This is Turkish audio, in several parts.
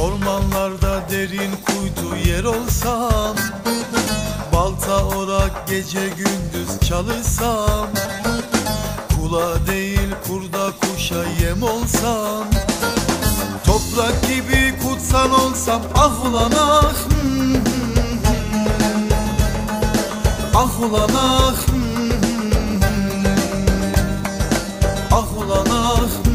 Ormanlarda derin kuytu yer olsam Balta orak gece gündüz çalışsam Kula değil kurda kuşa yem olsam Toprak gibi kutsan olsam ah ulan ah hmm, hmm, hmm. Ah ulan ah. Ah ulan ah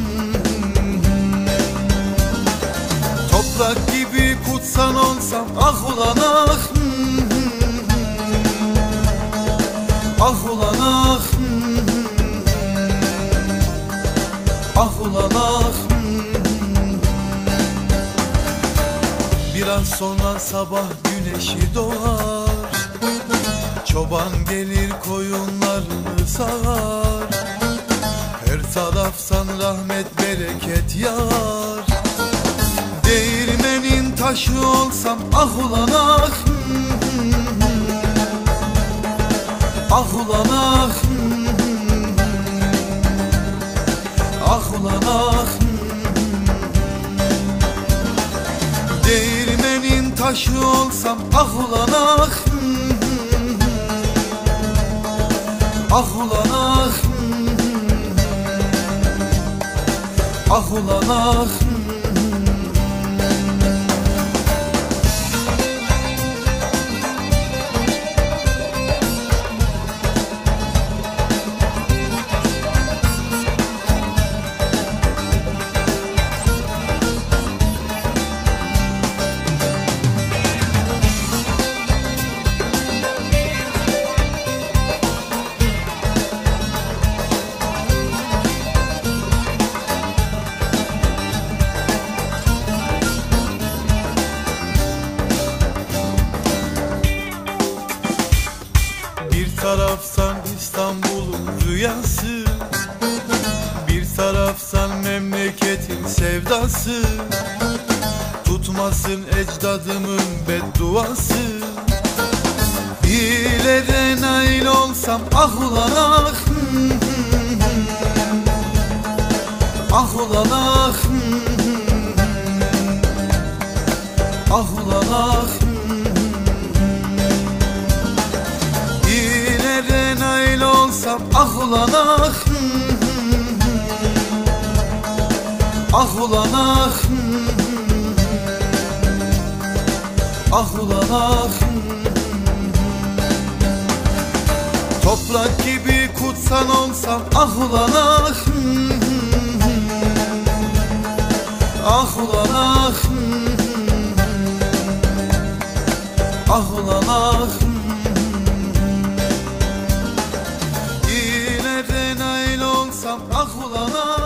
Toprak gibi kutsan olsam ah ulan ah hmm, hmm. Ah ulan ah hmm. Ah ulan ah. Biraz sonra sabah güneşi doğar Çoban gelir koyunlarını sağar Her taraftan rahmet bereket yağar taşı olsam ah ulan ah. Ah ulan ah. Ah ulan ah. Değirmenin taşı olsam ah ulan ah. Ah ulan ah. Ah ulan ah Bir taraftan İstanbul'un rüyası Bir taraftan memleketin sevdası Tutmasın ecdadımın bedduası Hilede nail olsam ah ulan ah hmm, hmm, hmm. Ah ulan ah. Ah ulan ah ulan ah Ah ulan ah Ah ulan ah Toprak gibi kutsan olsan ah ulan ah Ah ulan ah Ah ulan ah kulana